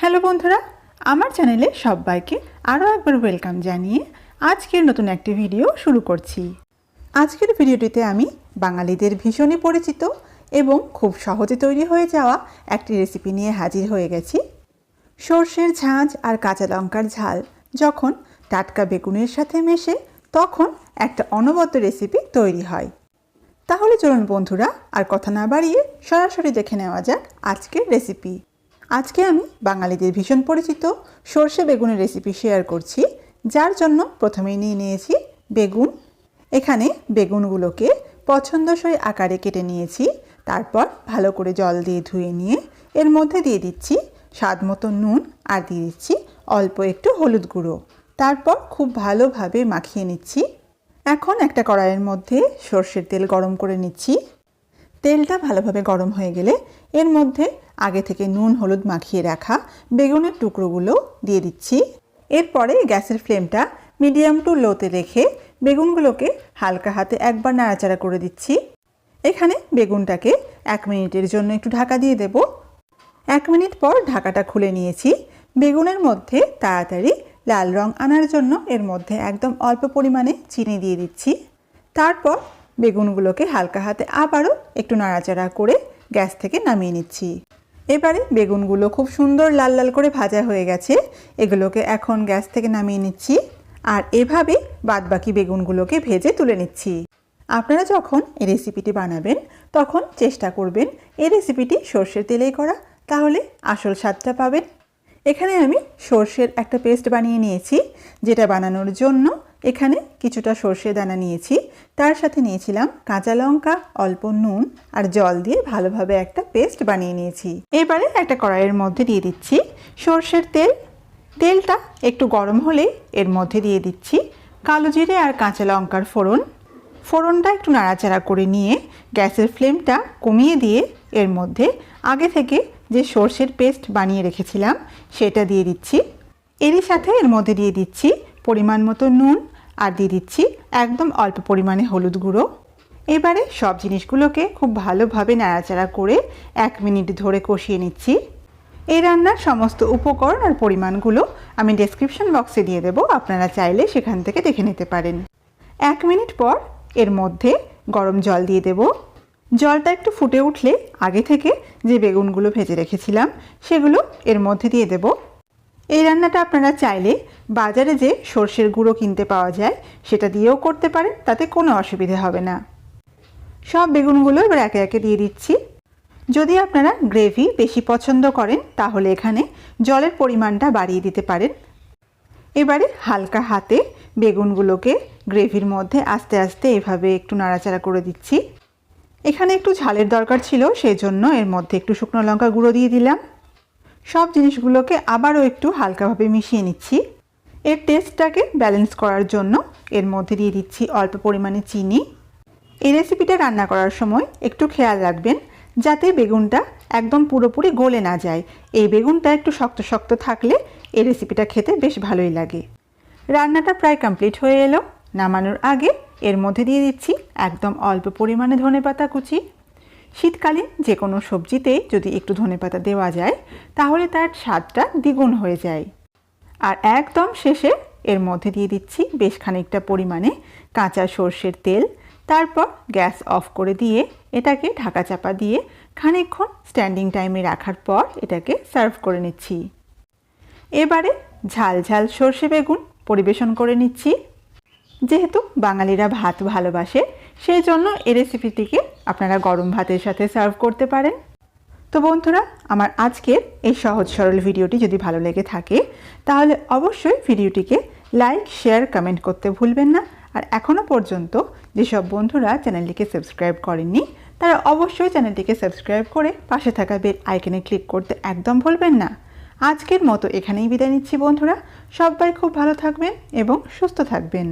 Hello বন্ধুরা, আমার চ্যানেলে সবাইকে আরও একবার ওয়েলকাম জানিয়ে আজকের নতুন একটি ভিডিও শুরু করছি। আজকের ভিডিওটিতে আমি বাঙালিদের ভীষণই পরিচিত এবং খুব সহজে তৈরি হয়ে যাওয়া একটি রেসিপি নিয়ে হাজির হয়ে গেছি। সর্ষের ঝাঁঝ আর কাঁচা লঙ্কার ঝাল যখন টাটকা বেগুনের সাথে মেশে তখন একটা অনবদ্য রেসিপি তৈরি হয়। তাহলে চলুন বন্ধুরা, আর কথা না বাড়িয়ে সরাসরি দেখে নেওয়া যাক আজকের রেসিপি আজকে আমি বাঙালিদের ভীষণ পরিচিত সর্ষে বেগুনের রেসিপি শেয়ার করছি, যার জন্য প্রথমেই নিয়ে নিয়েছি বেগুন। এখানে বেগুনগুলোকে পছন্দসই আকারে কেটে নিয়েছি, তারপর ভালো করে জল দিয়ে ধুয়ে নিয়ে এর মধ্যে দিয়ে দিচ্ছি স্বাদ মতো নুন আর দিয়ে দিচ্ছি অল্প একটু হলুদ গুঁড়ো। তারপর খুব ভালোভাবে মাখিয়ে নিচ্ছি। এখন একটা কড়াইয়ের মধ্যে সর্ষের তেল গরম করে নিচ্ছি। তেলটা ভালোভাবে গরম হয়ে গেলে এর মধ্যে আগে থেকে নুন, হলুদ মাখিয়ে রাখা বেগুনের টুকরোগুলো দিয়ে দিচ্ছি। এরপরে গ্যাসের ফ্লেমটা মিডিয়াম টু লোতে রেখে বেগুনগুলোকে হালকা হাতে একবার নাড়াচাড়া করে দিচ্ছি। এখানে বেগুনটাকে এক মিনিটের জন্য একটু ঢাকা দিয়ে দেব। এক মিনিট পর ঢাকাটা খুলে নিয়েছি। বেগুনের মধ্যে তাড়াতাড়ি লাল রং আনার জন্য এর মধ্যে একদম অল্প পরিমাণে চিনি দিয়ে দিচ্ছি। তারপর বেগুনগুলোকে হালকা হাতে আবারও একটু নাড়াচাড়া করে গ্যাস থেকে নামিয়ে নিচ্ছি। এবারে বেগুনগুলো খুব সুন্দর লাল লাল করে ভাজা হয়ে গেছে। এগুলোকে এখন গ্যাস থেকে নামিয়ে নিচ্ছি। আর এভাবে বাদবাকি বেগুনগুলোকে ভেজে তুলে নিচ্ছি। আপনারা যখন এই রেসিপিটি বানাবেন, তখন চেষ্টা করবেন এই রেসিপিটি সর্ষের তেলেই করা। তাহলে আসল স্বাদটা পাবেন। এখানে আমি সর্ষের একটা পেস্ট বানিয়ে নিয়েছি, যেটা বানানোর জন্য এখানে কিছুটা সর্ষে দানা নিয়েছি। তার সাথে নিয়েছিলাম কাঁচা লঙ্কা, অল্প নুন আর জল দিয়ে ভালোভাবে একটা পেস্ট বানিয়ে নিয়েছি। এবারে একটা কড়াইয়ের মধ্যে দিয়ে দিচ্ছি সর্ষের তেল। তেলটা একটু গরম হলে এর মধ্যে দিয়ে দিচ্ছি কালো জিরে আর কাঁচা লঙ্কার ফোড়ন। ফোড়নটা একটু নাড়াচাড়া করে নিয়ে গ্যাসের ফ্লেমটা কমিয়ে দিয়ে এর মধ্যে আগে থেকে যে সর্ষের পেস্ট বানিয়ে রেখেছিলাম, সেটা দিয়ে দিচ্ছি। এরই সাথে এর মধ্যে দিয়ে দিচ্ছি পরিমাণ মতো নুন আর দিয়ে দিচ্ছি একদম অল্প পরিমাণে হলুদ গুঁড়ো। এবারে সব জিনিসগুলোকে খুব ভালোভাবে নাড়াচাড়া করে এক মিনিট ধরে কষিয়ে নিচ্ছি। এই রান্নার সমস্ত উপকরণ আর পরিমাণগুলো আমি ডেসক্রিপশন বক্সে দিয়ে দেবো, আপনারা চাইলে সেখান থেকে দেখে নিতে পারেন। এক মিনিট পর এর মধ্যে গরম জল দিয়ে দেব। জলটা একটু ফুটে উঠলে আগে থেকে যে বেগুনগুলো ভেজে রেখেছিলাম, সেগুলো এর মধ্যে দিয়ে দেব। এই রান্নাটা আপনারা চাইলে বাজারে যে সর্ষের গুঁড়ো কিনতে পাওয়া যায়, সেটা দিয়েও করতে পারেন, তাতে কোনো অসুবিধে হবে না। সব বেগুনগুলো এবার একে একে দিয়ে দিচ্ছি। যদি আপনারা গ্রেভি বেশি পছন্দ করেন, তাহলে এখানে জলের পরিমাণটা বাড়িয়ে দিতে পারেন। এবারে হালকা হাতে বেগুনগুলোকে গ্রেভির মধ্যে আস্তে আস্তে এভাবে একটু নাড়াচাড়া করে দিচ্ছি। এখানে একটু ঝালের দরকার ছিল সেই জন্য এর মধ্যে একটু শুকনো লঙ্কা গুঁড়ো দিয়ে দিলাম। সব জিনিসগুলোকে আবারও একটু হালকাভাবে মিশিয়ে নিচ্ছি। এর টেস্টটাকে ব্যালেন্স করার জন্য এর মধ্যে দিয়ে দিচ্ছি অল্প পরিমাণে চিনি। এই রেসিপিটা রান্না করার সময় একটু খেয়াল রাখবেন, যাতে বেগুনটা একদম পুরোপুরি গলে না যায়। এই বেগুনটা একটু শক্ত শক্ত থাকলে এই রেসিপিটা খেতে বেশ ভালোই লাগে। রান্নাটা প্রায় কমপ্লিট হয়ে এলো। নামানোর আগে এর মধ্যে দিয়ে দিচ্ছি একদম অল্প পরিমাণে ধনেপাতা কুচি। শীতকালীন যে কোনো সবজিতে যদি একটু ধনেপাতা দেওয়া যায়, তাহলে তার স্বাদটা দ্বিগুণ হয়ে যায়। আর একদম শেষে এর মধ্যে দিয়ে দিচ্ছি বেশ খানিকটা পরিমাণে কাঁচা সর্ষের তেল। তারপর গ্যাস অফ করে দিয়ে এটাকে ঢাকা চাপা দিয়ে খানিকক্ষণ স্ট্যান্ডিং টাইমে রাখার পর এটাকে সার্ভ করে নিচ্ছি। এবারে ঝাল ঝাল সর্ষে বেগুন পরিবেশন করে নিচ্ছি। যেহেতু বাঙালিরা ভাত ভালোবাসে, সেই জন্য এই রেসিপিটিকে আপনারা গরম ভাতের সাথে সার্ভ করতে পারেন। তো বন্ধুরা, আমার আজকের এই সহজ সরল ভিডিওটি যদি ভালো লেগে থাকে, তাহলে অবশ্যই ভিডিওটিকে লাইক শেয়ার কমেন্ট করতে ভুলবেন না। আর এখনও পর্যন্ত যেসব বন্ধুরা চ্যানেলটিকে সাবস্ক্রাইব করেননি, তারা অবশ্যই চ্যানেলটিকে সাবস্ক্রাইব করে পাশে থাকা বেল আইকনে ক্লিক করতে একদম ভুলবেন না। আজকের মতো এখানেই বিদায় নিচ্ছি বন্ধুরা। সবাই খুব ভালো থাকবেন এবং সুস্থ থাকবেন।